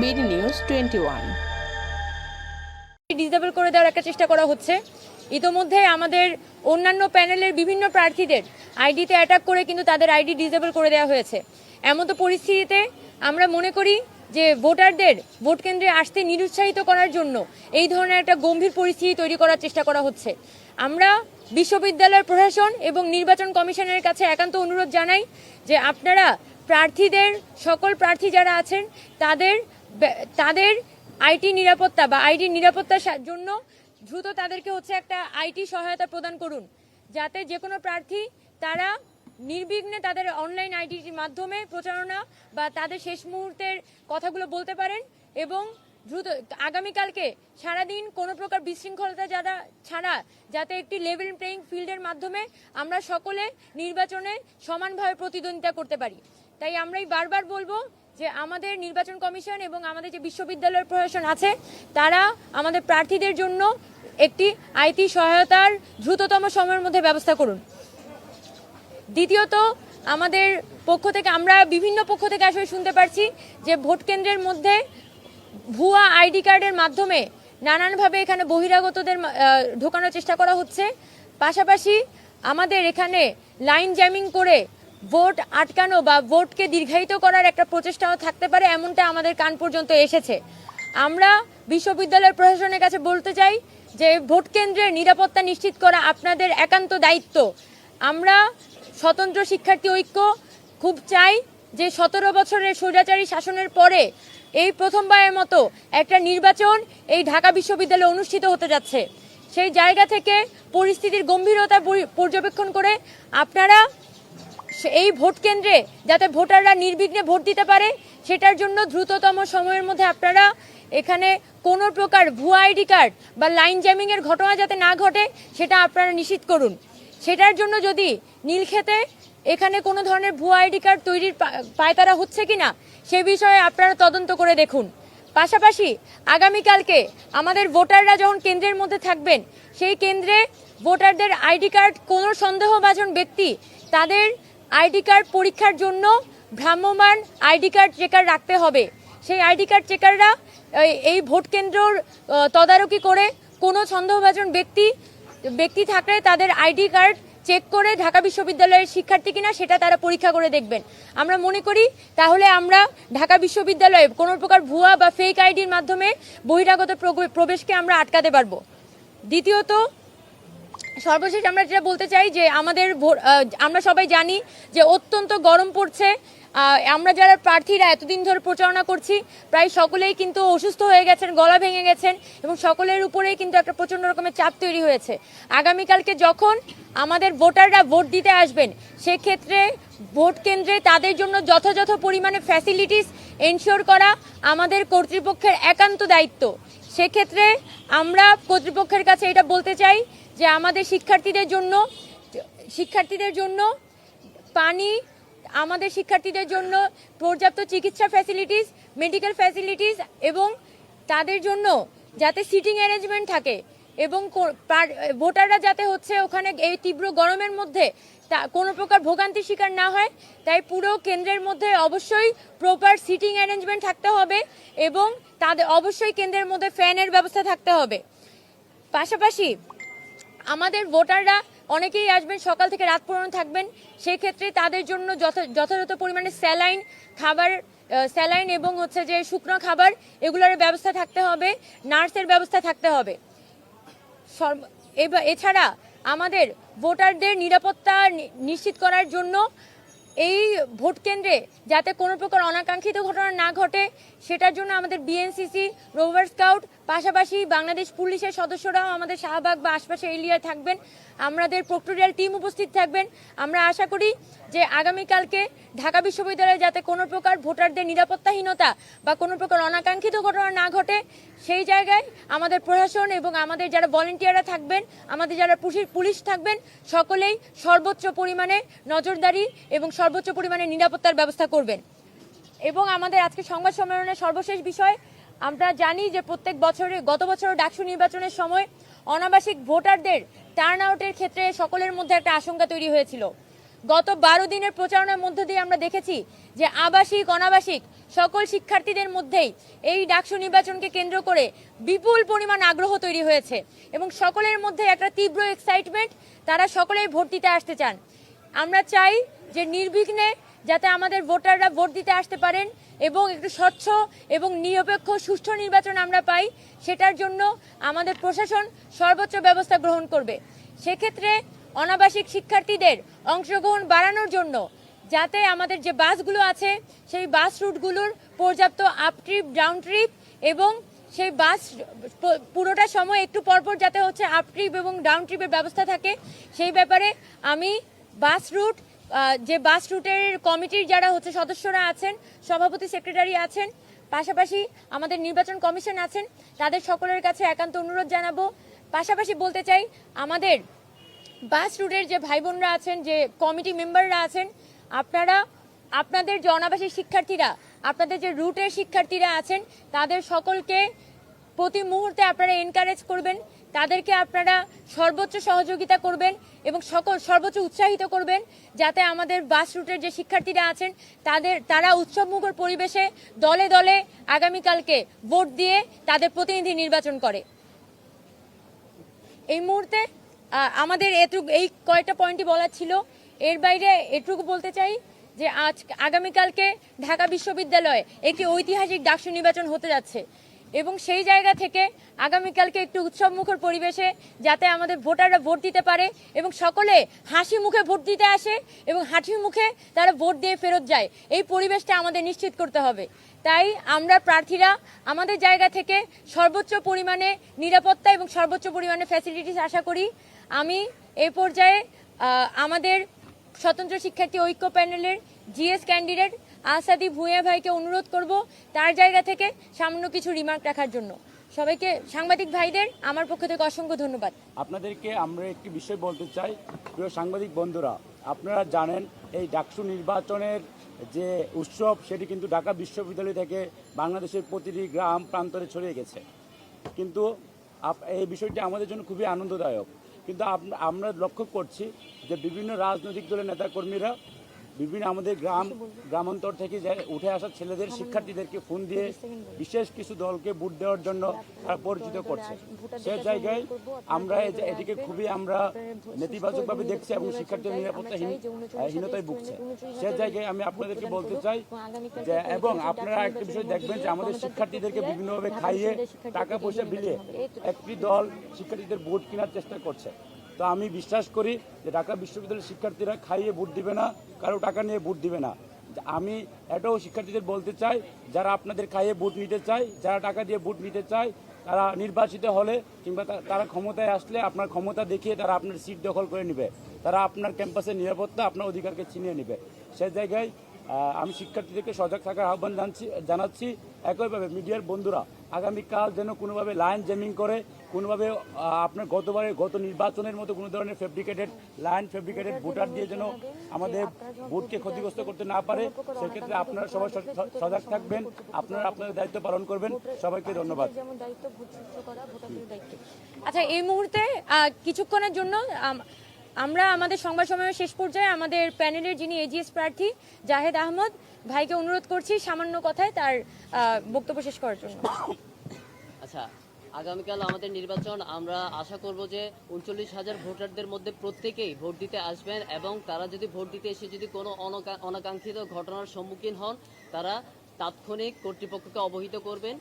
BD news twenty one. Disable করে দেওয়ার একটা চেষ্টা করা হচ্ছে। ইতোমধ্যে আমাদের অন্যান্য প্যানেলের বিভিন্ন প্রার্থীদের আইডিতে অ্যাটাক করে কিন্তু তাদের আইডি ডিসেবল করে দেওয়া হয়েছে। এমন তো পরিস্থিতিতে আমরা মনে করি যে ভোটারদের ভোট কেন্দ্রে আসতে নিরুৎসাহিত করার জন্য এই ধরনের একটা গম্ভীর পরিস্থিতি তৈরি করার চেষ্টা করা হচ্ছে। আমরা বিশ্ববিদ্যালয়ের প্রশাসন এবং নির্বাচন কমিশনের কাছে একান্ত অনুরোধ জানাই যে আপনারা প্রার্থীদের, সকল প্রার্থী যারা আছেন, তাদের তাদের আইটি নিরাপত্তা বা আইডি নিরাপত্তার জন্য দ্রুত তাদেরকে হচ্ছে একটা আইটি সহায়তা প্রদান করুন। যাতে যে কোনো প্রার্থী তারা নির্বিঘ্নে তাদের অনলাইন আইডির মাধ্যমে প্রচারণা বা তাদের শেষ মুহূর্তের কথাগুলো বলতে পারেন এবং দ্রুত, আগামীকালকে সারাদিন কোনো প্রকার বিশৃঙ্খলতা যারা ছাড়া যাতে একটি লেভেল প্লেয়িং ফিল্ডের মাধ্যমে আমরা সকলে নির্বাচনে সমানভাবে প্রতিদ্বন্দ্বিতা করতে পারি। তাই আমরাই বারবার বলব যে আমাদের নির্বাচন কমিশন এবং আমাদের যে বিশ্ববিদ্যালয়ের প্রশাসন আছে, তারা আমাদের প্রার্থীদের জন্য একটি আইটি সহায়তার দ্রুততম সময়ের মধ্যে ব্যবস্থা করুন। দ্বিতীয়ত, আমাদের পক্ষ থেকে আমরা বিভিন্ন পক্ষ থেকে আসলে শুনতে পারছি যে ভোট কেন্দ্রের মধ্যে ভুয়া আইডি কার্ডের মাধ্যমে নানানভাবে এখানে বহিরাগতদের ঢোকানোর চেষ্টা করা হচ্ছে। পাশাপাশি আমাদের এখানে লাইন জ্যামিং করে ভোট আটকানো বা ভোটকে দীর্ঘায়িত করার একটা প্রচেষ্টাও থাকতে পারে, এমনটা আমাদের কান পর্যন্ত এসেছে। আমরা বিশ্ববিদ্যালয়ের প্রশাসনের কাছে বলতে চাই যে ভোট কেন্দ্রের নিরাপত্তা নিশ্চিত করা আপনাদের একান্ত দায়িত্ব। আমরা স্বতন্ত্র শিক্ষার্থী ঐক্য খুব চাই যে সতেরো বছরের স্বৈরাচারী শাসনের পরে এই প্রথমবারের মতো একটা নির্বাচন এই ঢাকা বিশ্ববিদ্যালয়ে অনুষ্ঠিত হতে যাচ্ছে। সেই জায়গা থেকে পরিস্থিতির গম্ভীরতা পর্যবেক্ষণ করে আপনারা এই ভোট কেন্দ্রে যাতে ভোটাররা নির্বিঘ্নে ভোট দিতে পারে, সেটার জন্য দ্রুততম সময়ের মধ্যে আপনারা এখানে কোনো প্রকার ভুয়া আইডি কার্ড বা লাইন জ্যামিংয়ের ঘটনা যাতে না ঘটে, সেটা আপনারা নিশ্চিত করুন। সেটার জন্য যদি নীলক্ষেতে এখানে কোনো ধরনের ভুয়া আইডি কার্ড তৈরির পায়তারা হচ্ছে কিনা, সে বিষয়ে আপনারা তদন্ত করে দেখুন। পাশাপাশি আগামীকালকে আমাদের ভোটাররা যখন কেন্দ্রের মধ্যে থাকবেন, সেই কেন্দ্রে ভোটারদের আইডি কার্ড কোনো সন্দেহভাজন ব্যক্তি তাদের আইডি কার্ড পরীক্ষার জন্য ভ্রাম্যমান আইডি কার্ড চেকার রাখতে হবে। সেই আইডি কার্ড চেকাররা এই- ভোট কেন্দ্রর তদারকি করে কোনো সন্দেহভাজন ব্যক্তি ব্যক্তি থাকলে তাদের আইডি কার্ড চেক করে ঢাকা বিশ্ববিদ্যালয়ের শিক্ষার্থী কিনা সেটা তারা পরীক্ষা করে দেখবেন। আমরা মনে করি তাহলে আমরা ঢাকা বিশ্ববিদ্যালয়ে কোনো প্রকার ভুয়া বা ফেক আইডির মাধ্যমে বহিরাগত প্রবেশকে আমরা আটকাতে পারব। দ্বিতীয়ত সর্বশেষ আমরা যেটা বলতে চাই যে আমাদের আমরা সবাই জানি যে অত্যন্ত গরম পড়ছে। আমরা যারা প্রার্থীরা এতদিন ধরে প্রচারণা করছি, প্রায় সকলেই কিন্তু অসুস্থ হয়ে গেছেন, গলা ভেঙে গেছেন এবং সকলের উপরেই কিন্তু একটা প্রচণ্ড রকমের চাপ তৈরি হয়েছে। আগামীকালকে যখন আমাদের ভোটাররা ভোট দিতে আসবেন, সেক্ষেত্রে ভোট কেন্দ্রে তাদের জন্য যথাযথ পরিমাণে ফ্যাসিলিটিস এনশিওর করা আমাদের কর্তৃপক্ষের একান্ত দায়িত্ব। সেক্ষেত্রে আমরা কর্তৃপক্ষের কাছে এটা বলতে চাই যে আমাদের শিক্ষার্থীদের জন্য শিক্ষার্থীদের জন্য পানি, আমাদের শিক্ষার্থীদের জন্য পর্যাপ্ত চিকিৎসা ফ্যাসিলিটিস মেডিকেল ফ্যাসিলিটিস এবং তাদের জন্য যাতে সিটিং অ্যারেঞ্জমেন্ট থাকে এবং ভোটাররা যাতে হচ্ছে ওখানে এই তীব্র গরমের মধ্যে তা, কোনো প্রকার ভোগান্তির শিকার না হয়। তাই পুরো কেন্দ্রের মধ্যে অবশ্যই প্রপার সিটিং অ্যারেঞ্জমেন্ট থাকতে হবে এবং তাদের, অবশ্যই কেন্দ্রের মধ্যে ফ্যানের ব্যবস্থা থাকতে হবে। পাশাপাশি আমাদের ভোটাররা অনেকেই আসবেন, সকাল থেকে রাত পর্যন্ত থাকবেন। সেই ক্ষেত্রে তাদের জন্য যথা- যথাযথ পরিমাণে স্যালাইন খাবার স্যালাইন এবং হচ্ছে যে শুকনো খাবার, এগুলোর ব্যবস্থা থাকতে হবে, নার্সের ব্যবস্থা থাকতে হবে। এছাড়া আমাদের ভোটারদের নিরাপত্তা নিশ্চিত করার জন্য এই ভোট কেন্দ্রে যাতে কোনো প্রকার অনাকাঙ্ক্ষিত ঘটনা না ঘটে, সেটার জন্য আমাদের বিএনসিসি, রোভার স্কাউট পাশাপাশি বাংলাদেশ পুলিশের সদস্যরাও আমাদের শাহবাগ বা আশপাশের এরিয়ায় থাকবেন। আমাদের প্রক্টোরিয়াল টিম উপস্থিত থাকবেন। আমরা আশা করি যে আগামীকালকে ঢাকা বিশ্ববিদ্যালয়ে যাতে কোনো প্রকার ভোটারদের নিরাপত্তাহীনতা বা কোনো প্রকার অনাকাঙ্ক্ষিত ঘটনা না ঘটে, সেই জায়গায় আমাদের প্রশাসন এবং আমাদের যারা ভলেন্টিয়াররা থাকবেন, আমাদের যারা পুলিশ থাকবেন, সকলেই সর্বোচ্চ পরিমাণে নজরদারি এবং সর্বোচ্চ পরিমাণে নিরাপত্তার ব্যবস্থা করবেন। এবং আমাদের আজকে সংবাদ সম্মেলনের সর্বশেষ বিষয় আমরা জানি যে প্রত্যেক বছরে, গত বছর ডাকসু নির্বাচনের সময় অনাবাসিক ভোটারদের টার্ন আউটের ক্ষেত্রে সকলের মধ্যে একটা আশঙ্কা তৈরি হয়েছিল। গত বারো দিনের প্রচারণার মধ্য দিয়ে আমরা দেখেছি যে আবাসিক, অনাবাসিক সকল শিক্ষার্থীদের মধ্যেই এই ডাকসু নির্বাচনকে কেন্দ্র করে বিপুল পরিমাণ আগ্রহ তৈরি হয়েছে এবং সকলের মধ্যে একটা তীব্র এক্সাইটমেন্ট তারা সকলেই ভোট দিতে আসতে চান। আমরা চাই যে নির্বিঘ্নে যাতে আমাদের ভোটাররা ভোট দিতে আসতে পারেন এবং একটু স্বচ্ছ এবং নিরপেক্ষ, সুষ্ঠু নির্বাচন আমরা পাই, সেটার জন্য আমাদের প্রশাসন সর্বোচ্চ ব্যবস্থা গ্রহণ করবে। সেক্ষেত্রে অনাবাসিক শিক্ষার্থীদের অংশগ্রহণ বাড়ানোর জন্য যাতে আমাদের যে বাসগুলো আছে, সেই বাস রুটগুলোর পর্যাপ্ত আপ ট্রিপ ডাউন ট্রিপ এবং সেই বাস পুরোটা সময় একটু পরপর যাতে হচ্ছে আপ ট্রিপ এবং ডাউন ট্রিপের ব্যবস্থা থাকে। সেই ব্যাপারে আমি বাস রুট যে বাস রুটের কমিটির যারা হচ্ছে সদস্যরা আছেন, সভাপতি সেক্রেটারি আছেন, পাশাপাশি আমাদের নির্বাচন কমিশন আছেন, তাদের সকলের কাছে একান্ত অনুরোধ জানাব। পাশাপাশি বলতে চাই, আমাদের বাস রুটের যে ভাই বোনরা আছেন, যে কমিটি মেম্বাররা আছেন, আপনারা, আপনাদের যে অনাবাসী শিক্ষার্থীরা, আপনাদের যে রুটের শিক্ষার্থীরা আছেন, তাদের সকলকে প্রতি মুহূর্তে আপনারা এনকারেজ করবেন তাদেরকে আপনারা সর্বোচ্চ সহযোগিতা করবেন এবং সকল সর্বোচ্চ উৎসাহিত করবেন যাতে আমাদের বাস রুটের যে শিক্ষার্থীরা আছেন, তাদের, তারা উৎসবমুখর পরিবেশে দলে দলে আগামীকালকে ভোট দিয়ে তাদের প্রতিনিধি নির্বাচন করে। এই মুহূর্তে আমাদের এটুকু, এই কয়টা পয়েন্টই বলার ছিল। এর বাইরে এটুকু বলতে চাই যে আজ আগামীকালকে ঢাকা বিশ্ববিদ্যালয়ে একটি ঐতিহাসিক ডাকসু নির্বাচন হতে যাচ্ছে। এবং সেই জায়গা থেকে আগামীকালকে একটু উৎসবমুখর পরিবেশে যাতে আমাদের ভোটাররা ভোট দিতে পারে এবং সকলে হাসি মুখে ভোট দিতে আসে এবং হাসি মুখে তারা ভোট দিয়ে ফেরত যায়। এই পরিবেশটা আমাদের নিশ্চিত করতে হবে। তাই আমরা প্রার্থীরা আমাদের জায়গা থেকে সর্বোচ্চ পরিমাণে নিরাপত্তা এবং সর্বোচ্চ পরিমাণে ফ্যাসিলিটিস আশা করি। আমি এই পর্যায়ে আমাদের স্বতন্ত্র শিক্ষার্থী ঐক্য প্যানেলের জিএস ক্যান্ডিডেট আসাদি ভূঁইয়া ভাইকে অনুরোধ করব তার জায়গা থেকে সামান্য কিছু রিমার্ক রাখার জন্য। সবাইকে সাংবাদিক ভাইদের আমার পক্ষ থেকে অসংখ্য ধন্যবাদ। আপনাদেরকে আমরা একটি বিষয় বলতে চাই। প্রিয় সাংবাদিক বন্ধুরা, আপনারা জানেন এই ডাকসু নির্বাচনের যে উৎসব, সেটি কিন্তু ঢাকা বিশ্ববিদ্যালয় থেকে বাংলাদেশের প্রতিটি গ্রাম প্রান্তরে ছড়িয়ে গেছে। কিন্তু এই বিষয়টি আমাদের জন্য খুবই আনন্দদায়ক। কিন্তু আমরা লক্ষ্য করছি যে বিভিন্ন রাজনৈতিক দলের নেতাকর্মীরা বিভিন্ন আমাদের গ্রাম, গ্রামান্তর থেকে উঠে আসা ছেলেদের, শিক্ষার্থীদেরকে ফোন দিয়ে বিশেষ কিছু দলকে ভোট দেওয়ার জন্য তারা পরিচিত করছে। সে জায়গায় আমরা এটিকে খুবই আমরা নেতিবাচকভাবে দেখছি এবং শিক্ষার্থীদের নিরাপত্তাহীন, হীনতায় ভুগছে। সে জায়গায় আমি আপনাদেরকে বলতে চাই যে, এবং আপনারা একটা বিষয় দেখবেন যে আমাদের শিক্ষার্থীদেরকে বিভিন্নভাবে খাইয়ে টাকা পয়সা বিলিয়ে একটি দল শিক্ষার্থীদের ভোট কেনার চেষ্টা করছে। তো আমি বিশ্বাস করি যে ঢাকা বিশ্ববিদ্যালয়ের শিক্ষার্থীরা খাইয়ে ভোট দিবে না, কারও টাকা নিয়ে ভোট দিবে না। আমি এটাও শিক্ষার্থীদের বলতে চাই, যারা আপনাদের খাইয়ে ভোট নিতে চায়, যারা টাকা দিয়ে ভোট নিতে চায়, তারা নির্বাচিত হলে কিংবা তারা ক্ষমতায় আসলে আপনার ক্ষমতা দেখিয়ে তারা আপনার সিট দখল করে নেবে। তারা আপনার ক্যাম্পাসের নিরাপত্তা আপনার অধিকারকে ছিনিয়ে নেবে। সে জায়গায় আমি শিক্ষার্থীদেরকে সজাগ থাকার আহ্বান জানছি জানাচ্ছি। একইভাবে মিডিয়ার বন্ধুরা আগামীকাল যেন কোনোভাবে লাইন জেমিং করে, কোনোভাবে আপনার গতবারে গত নির্বাচনের মতো কোনো ধরনের ফেব্রিকেটেড লাইন ফেব্রিকেটেড ভোটার দিয়ে যেন আমাদের ভোটকে ক্ষতিগ্রস্ত করতে না পারে, সেক্ষেত্রে আপনারা সবাই সজাগ থাকবেন, আপনারা আপনাদের দায়িত্ব পালন করবেন। সবাইকে ধন্যবাদ। আচ্ছা এই মুহূর্তে কিছুক্ষণের জন্য আমরা আমাদের সংবাদ সময়ের শেষ পর্যায়ে আমাদের প্যানেলের যিনি এজিএস প্রার্থী জাহেদ আহমদ ভাইকে অনুরোধ করছি সামান্য কথায় তার বক্তব্য শেষ করার জন্য। আচ্ছা আগামীকাল আমাদের নির্বাচন, আমরা আশা করব যে উনচল্লিশ হাজার ভোটারদের মধ্যে প্রত্যেকেই ভোট দিতে আসবেন এবং তারা যদি ভোট দিতে এসে যদি কোনো অনকা- অনাকাঙ্ক্ষিত ঘটনার সম্মুখীন হন, তারা তাৎক্ষণিক কর্তৃপক্ষকে অবহিত করবেন।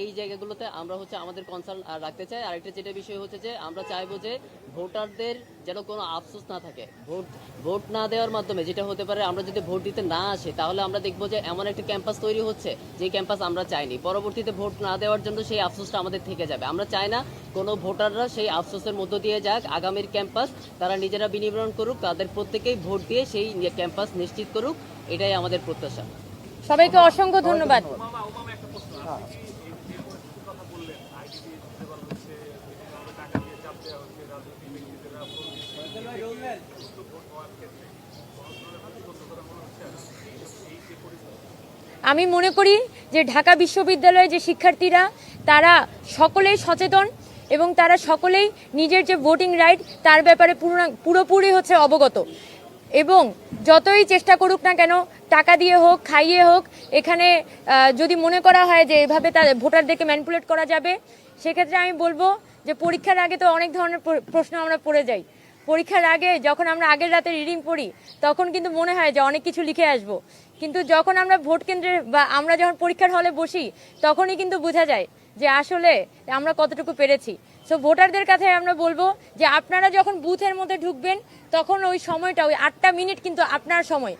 এই জায়গাগুলোতে আমরা হচ্ছে আমাদের কনসার্ন রাখতে চাই। আরেকটা যেটা বিষয় হচ্ছে যে, আমরা চাইব যে ভোটারদের যেন কোনো আফসোস না থাকে। ভোট ভোট না দেওয়ার মাধ্যমে যেটা হতে পারে, আমরা যদি ভোট দিতে না আসে, তাহলে আমরা দেখব যে এমন একটা ক্যাম্পাস তৈরি হচ্ছে যে ক্যাম্পাস আমরা চাইনি। পরবর্তীতে ভোট না দেওয়ার জন্য সেই আফসোসটা আমাদের থেকে যাবে। আমরা চাই না কোনো ভোটাররা সেই আফসোসের মধ্য দিয়ে যাক। আগামীর ক্যাম্পাস তারা নিজেরা বিনিয়োগ করুক, তাদের প্রত্যেকেই ভোট দিয়ে সেই ক্যাম্পাস নিশ্চিত করুক। এটাই আমাদের প্রত্যাশা। সবাইকে অসংখ্য ধন্যবাদ। আমি মনে করি যে ঢাকা বিশ্ববিদ্যালয়ের যে শিক্ষার্থীরা, তারা সকলেই সচেতন এবং তারা সকলেই নিজের যে ভোটিং রাইট তার ব্যাপারে পুরোপুরি হচ্ছে অবগত। এবং যতই চেষ্টা করুক না কেন, টাকা দিয়ে হোক, খাইয়ে হোক, এখানে যদি মনে করা হয় যে এভাবে তাদের ভোটারদেরকে ম্যানিপুলেট করা যাবে, সেক্ষেত্রে আমি বলব যে পরীক্ষার আগে তো অনেক ধরনের প্রশ্ন আমরা পড়ে যাই। পরীক্ষার আগে যখন আমরা আগের রাতে রিডিং পড়ি, তখন কিন্তু মনে হয় যে অনেক কিছু লিখে আসব। কিন্তু যখন আমরা ভোট কেন্দ্রে বা আমরা যখন পরীক্ষার হলে বসি, তখনই কিন্তু বোঝা যায় যে আসলে আমরা কতটুকু পেরেছি। সো ভোটারদের কাছে আমরা বলব যে আপনারা যখন বুথের মধ্যে ঢুকবেন, তখন ওই সময়টা, ওই আটটা মিনিট কিন্তু আপনার সময়।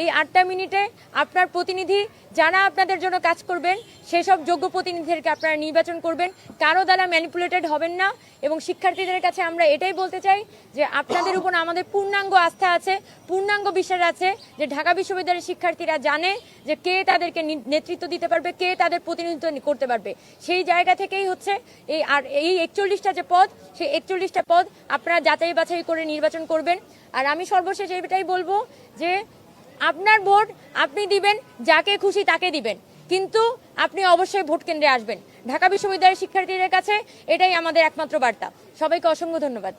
এই আটটা মিনিটে আপনার প্রতিনিধি যারা আপনাদের জন্য কাজ করবেন সেসব যোগ্য প্রতিনিধিদেরকে আপনারা নির্বাচন করবেন। কারও দ্বারা ম্যানিপুলেটেড হবেন না এবং শিক্ষার্থীদের কাছে আমরা এটাই বলতে চাই যে আপনাদের উপর আমাদের পূর্ণাঙ্গ আস্থা আছে, পূর্ণাঙ্গ বিশ্বাস আছে যে ঢাকা বিশ্ববিদ্যালয়ের শিক্ষার্থীরা জানে যে কে তাদেরকে নেতৃত্ব দিতে পারবে, কে তাদের প্রতিনিধিত্ব করতে পারবে। সেই জায়গা থেকেই হচ্ছে এই আর এই একচল্লিশটা যে পদ, সেই একচল্লিশটা পদ আপনারা যাচাই বাছাই করে নির্বাচন করবেন। আর আমি সর্বশেষ এটাই বলব যে আপনার ভোট আপনি দিবেন, যাকে খুশি তাকে দিবেন। কিন্তু আপনি অবশ্যই ভোট কেন্দ্রে আসবেন। ঢাকা বিশ্ববিদ্যালয়ের শিক্ষার্থীদের কাছে এটাই আমাদের একমাত্র বার্তা। সবাইকে অসংখ্য ধন্যবাদ।